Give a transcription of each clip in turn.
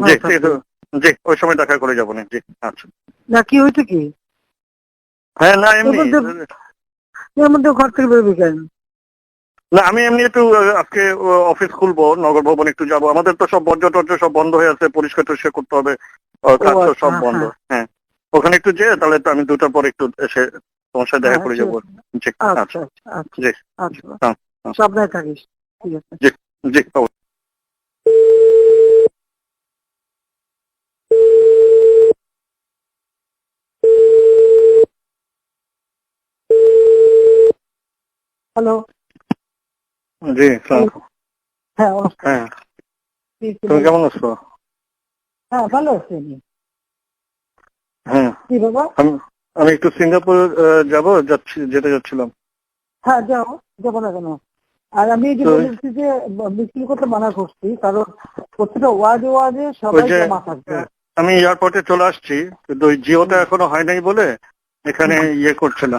জি। জি ওই সময় দেখা করে যাব না জি আচ্ছা। না কি হয়েছে কি? হ্যাঁ না এমনি এর মধ্যে- ঘর থেকে বেরোবি কেন? না আমি এমনি একটু আজকে অফিস খুলবো নগর ভবন একটু যাব। আমাদের তো সব বর্জ্য টর্জ্য সব বন্ধ হয়ে আছে পরিষ্কার টরিষ্কার করতে হবে। কাজ তো আচ্ছা, সব হ্যাঁ, বন্ধ। হ্যাঁ। ওখানে একটু যেয়ে তাহলে তো আমি দুটার পর একটু এসে তোমার সাথে দেখা হ্যাঁ, করে যাব। জি আচ্ছা আচ্ছা। আচ্ছা আচ্ছা জি আচ্ছা। হ্যাঁ, হ্যাঁ। সাবধানে থাকিস আছে। জি হ্যালো জি হ্যাঁ হ্যাঁ। তুমি কেমন আছো? হ্যাঁ ভালো আছি হ্যাঁ। কি বাবা আমি একটু সিঙ্গাপুর যাব যাচ্ছি যেতে যাচ্ছিলাম। হ্যাঁ যাও যাব না কেন? আর আমি যে বলেছি যে মিছিল করতে মানা করছি কারণ প্রত্যেকটা ওয়ার্ডে ওয়ার্ডে সবাই জমা থাকবে আমি এয়ারপোর্টে চলে আসছি কিন্তু ওই জিওটা এখনও হয় নাই বলে এখানে ইয়ে করছে না।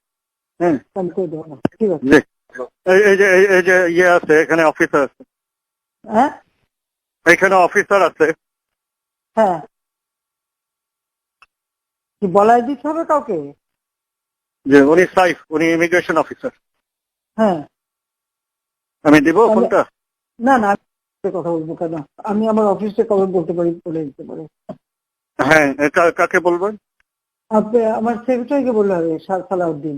হ্যাঁ। আমি করে দেবো না ঠিক আছে এই- যে এই- এই যে ইয়ে আছে এখানে অফিসার আছে। হ্যাঁ? এখানে অফিসার আছে। হ্যাঁ। কি বলাই দিতে হবে কাউকে? যে উনি সাইফ উনি ইমিগ্রেশন অফিসার হ্যাঁ। আমি দিব ফোনটা? না না আমি কথা বলব কেন? আমি আমার অফিসে কবে বলতে পারি বলে দিতে পারি। হ্যাঁ কাকে বলবেন? আপনি আমার সেক্রেটারিকে বললে হবে সাল সালাউদ্দিন।